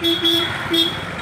Beep, beep, beep.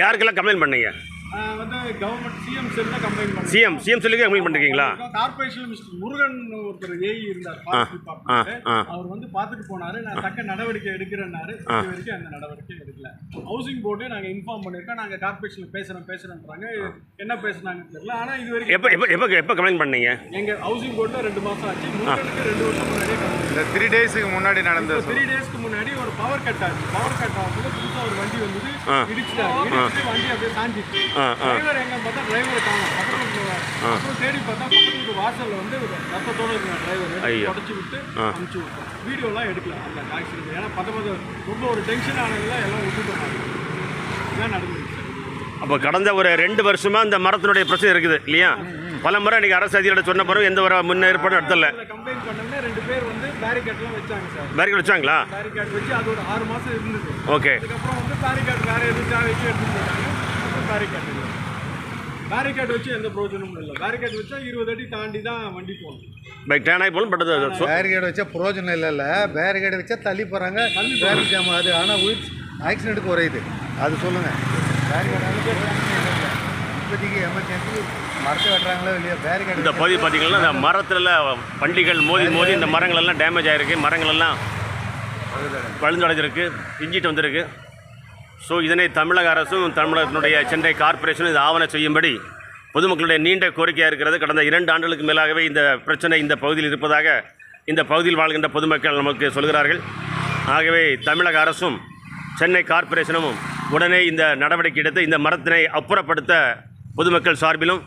யாருக்கெல்லாம் complaint பண்ணீங்க? வந்து கவர்மெண்ட் சிஎம் செல்ல கம்ப்ளைண்ட் பண்ணி சிஎம் சிஎம் சொல்லிக்க கம்ப்ளைண்ட் பண்ணிருக்கீங்களா? கார்பரேஷன் மிஸ்டர் முருகன் ஒருத்தர் ஏஇ இருந்தார். அவர் வந்து பார்த்துட்டு போனாரு நான் தக்க நடவடிக்கை எடுக்கிறேன்னாரு. இது வரைக்கும் அந்த நடவடிக்கை எடுக்கல. ஹவுசிங் போர்டு நாங்க இன்ஃபார்ம் பண்ணிருக்கோம் நாங்க கார்பரேஷன்ல பேசுறோம் பேசுறோம்ன்றாங்க என்ன பேசுனாங்கன்னு தெரியல ஆனா இது வரைக்கும் எப்போ எப்போ எப்போ எப்போ கம்ப்ளைண்ட் பண்ணீங்க? எங்க ஹவுசிங் போர்டுல ரெண்டு மாசம் ஆச்சு. முருகனுக்கு ரெண்டு வருஷம் முன்னாடியே. இந்த த்ரீ டேஸுக்கு முன்னாடி நடந்தது த்ரீ டேஸ்க்கு முன்னாடி ஒரு பவர் கட் ஆச்சு. பவர் கட் ஆகும்போது புதுசா ஒரு வண்டி வந்தது ஆ. இடிச்சிட்டாரு. இடிச்சிட்டு வண்டி அப்படியே சாஞ்சிச்சு. டிரைவர் எங்க பார்த்தா டிரைவரை காணும். பக்கத்துல இருந்த- அப்புறம் தேடி பார்த்தா வாசல்ல வந்து ரத்தத்தோட இருந்த டிரைவர் விட்டு. அனுப்பிச்சு விட்டோம். வீடியோலாம் எடுக்கல. அந்த ஆக்சிடென்ட் ஏன்னா பத்த பத்த ரொம்ப ஒரு டென்ஷன் ஆனதுல எல்லாம் விட்டுட்டோம். இதான் நடந்துச்சு அப்போ கடந்த ஒரு ரெண்டு வருஷமாக இந்த மரத்தினுடைய பிரச்சனை இருக்குது இல்லையா? பல முறை இன்றைக்கி அரசு அதிகாரிகள் சொன்ன பிறகு எந்த ஒரு முன்னேற்பாடும் நடத்தல. கம்ப்ளைண்ட் பண்ணோம்னா ரெண்டு பேர் வந்து பேரிகேட்லாம் வச்சாங்க சார். பேரிகேட் வச்சாங்களா? பேரிகேட் வச்சு அது ஒரு ஆறு மாசம் இருந்தது. ஓகே அதுக்கப்புறம் வந்து பேரிகேட் வேற எதுவும் தேவைக்கு எடுத்துட்டு போயிட்டாங்க. பேரிகேட் இல்லை பேரிகேட் வச்சு எந்த பிரயோஜனமும் இல்லை. பேரிகேட் வச்சா இருபது அடி தாண்டி தான் வண்டி போகணும் பைக் டேன் ஆகி போகணும் பட் அது. பேரிகேட் வச்சா பிரயோஜனம் இல்லைல்ல பேரிகேட் வச்சா தள்ளி போகிறாங்க டிராஃபிக் ஜாம் அது ஆனால் உயிர் ஆக்சிடென்ட் குறையுது. அது சொல்லுங்கள் இப்போதைக்கு எமர்ஜென்சி மரத்தை வெட்டுறாங்களோ இல்லையா? பேரிகேட் இந்த பகுதி பார்த்தீங்கன்னா இந்த மரத்தில் வண்டிகள் மோதி மோதி இந்த மரங்கள் எல்லாம் டேமேஜ் ஆகிருக்கு மரங்கள் எல்லாம் பழுந்தடைஞ்சிருக்கு பிஞ்சிட்டு வந்திருக்கு. ஸோ இதனை தமிழக அரசும் தமிழகத்தினுடைய சென்னை கார்ப்பரேஷனும் இது ஆவண செய்யும்படி பொதுமக்களுடைய நீண்ட கோரிக்கையாக இருக்கிறது. கடந்த இரண்டு ஆண்டுகளுக்கு மேலாகவே இந்த பிரச்சனை இந்த பகுதியில் இருப்பதாக இந்த பகுதியில் வாழ்கின்ற பொதுமக்கள் நமக்கு சொல்கிறார்கள். ஆகவே தமிழக அரசும் சென்னை கார்ப்பரேஷனும் உடனே இந்த நடவடிக்கை எடுத்து இந்த மரத்தினை அப்புறப்படுத்த பொதுமக்கள் சார்பிலும்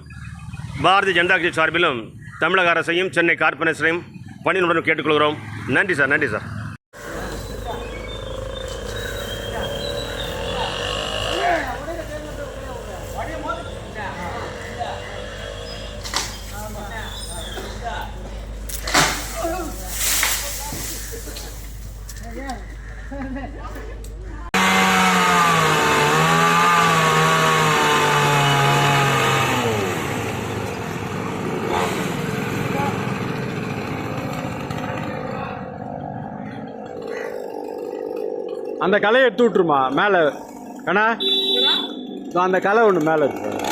பாரதிய ஜனதா கட்சி சார்பிலும் தமிழக அரசையும் சென்னை கார்ப்பரேஷனையும் பணியுடன் கேட்டுக்கொள்கிறோம். நன்றி சார் நன்றி சார். அந்த கலையை எடுத்து விட்டுருமா மேலே. கண்ணா? அந்த கலை ஒன்று மேலே இருக்கு.